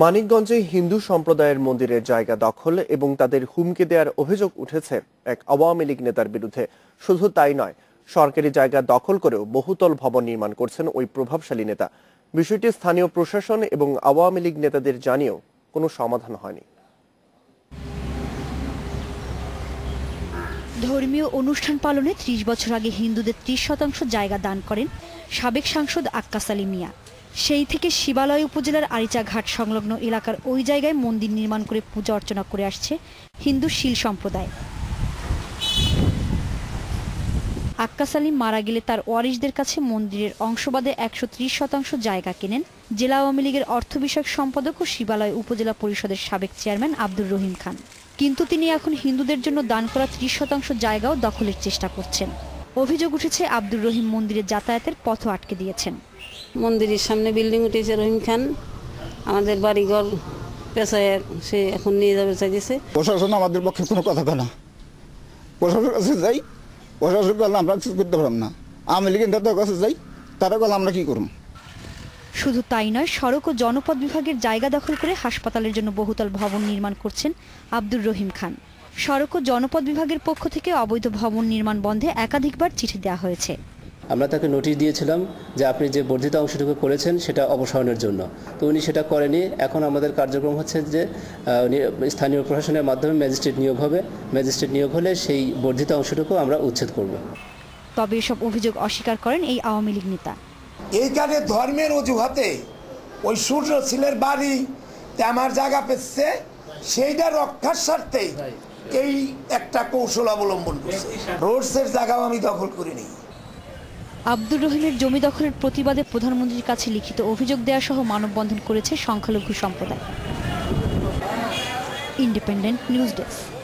মানিকগঞ্জে হিন্দু সম্প্রদায়ের মন্দিরের জায়গা দখল এবং তাদের হুমকি দেওয়ার অভিযোগ উঠেছে এক আওয়ামী লীগ নেতার বিরুদ্ধে। শুধু তাই নয়, সরকারি জায়গা দখল করেও বহুতল ভবন নির্মাণ করছেন ওই প্রভাবশালী নেতা। বিষয়টি স্থানীয় প্রশাসন এবং আওয়ামী লীগ নেতাদের জানিয়েও কোনো সমাধান হয়নি। ধর্মীয় অনুষ্ঠান পালনে ত্রিশ বছর আগে হিন্দুদের ত্রিশ শতাংশ জায়গা দান করেন সাবেক সাংসদ আক্কাস আলী মিয়া। সেই থেকে শিবালয় উপজেলার আরিচা ঘাট সংলগ্ন এলাকার ওই জায়গায় মন্দির নির্মাণ করে পূজা অর্চনা করে আসছে হিন্দু শিল সম্প্রদায়। আক্কাস আলী মারা গেলে তার ওয়ারিশদের কাছে মন্দিরের অংশবাদে একশো ত্রিশ শতাংশ জায়গা কেনেন। জেলা আওয়ামী লীগের অর্থ বিষয়ক সম্পাদক ও শিবালয় উপজেলা পরিষদের সাবেক চেয়ারম্যান আব্দুর রহিম খান। কিন্তু তিনি এখন হিন্দুদের জন্য দান করা ত্রিশ শতাংশ জায়গাও দখলের চেষ্টা করছেন। অভিযোগ উঠেছে আব্দুর রহিম মন্দিরে যাতায়াতের পথ আটকে দিয়েছেন। মন্দিরের সামনে বিল্ডিং উঠেছে রহিম খান। আমাদের বাড়িঘর পেশায় সে এখন নিয়ে যাবে চাইছে প্রশাসন আমাদের পক্ষে কোনো কথা না। প্রশাসনের কাছে যাই প্রশাসন বললে আমরা কিছু করতে পারলাম না। আমি লীগের তাদের কাছে যাই, তারা বলে আমরা কি করব? শুধু তাই নয়, সড়ক ও জনপদ বিভাগের জায়গা দখল করে হাসপাতালের জন্য বহুতল ভবন নির্মাণ করছেন আব্দুর রহিম খান। সড়ক ও জনপদ বিভাগের পক্ষ থেকে অবৈধ ভবন নির্মাণ বন্ধে একাধিকবার চিঠি দেওয়া হয়েছে। আমরা তাকে নোটিশ দিয়েছিলাম যে আপনি যে বর্ধিত অংশটুকু করেছেন সেটা অপসারণের জন্য। তো উনি সেটা করেনি। এখন আমাদের কার্যক্রম হচ্ছে যে উনি- স্থানীয় প্রশাসনের মাধ্যমে ম্যাজিস্ট্রেট নিয়োগ হবে। ম্যাজিস্ট্রেট নিয়োগ হলে সেই বর্ধিত অংশটুকু আমরা উচ্ছেদ করব। তবে এসব অভিযোগ অস্বীকার করেন এই আওয়ামী লীগ নেতা। এইখানে ধর্মের অজুহাতে ওই সূর্য ছিলের বাড়ি আমার জায়গা পেচ্ছে সেইটা রক্ষার স্বার্থে এই একটা কৌশল অবলম্বন করছে। রোডসের জায়গাও আমি দখল করিনি। আব্দুর রহিমের জমি দখলের প্রতিবাদে প্রধানমন্ত্রীর কাছে লিখিত অভিযোগ দেওয়া সহ মানববন্ধন করেছে সংখ্যালঘু সম্প্রদায়। Independent news desk.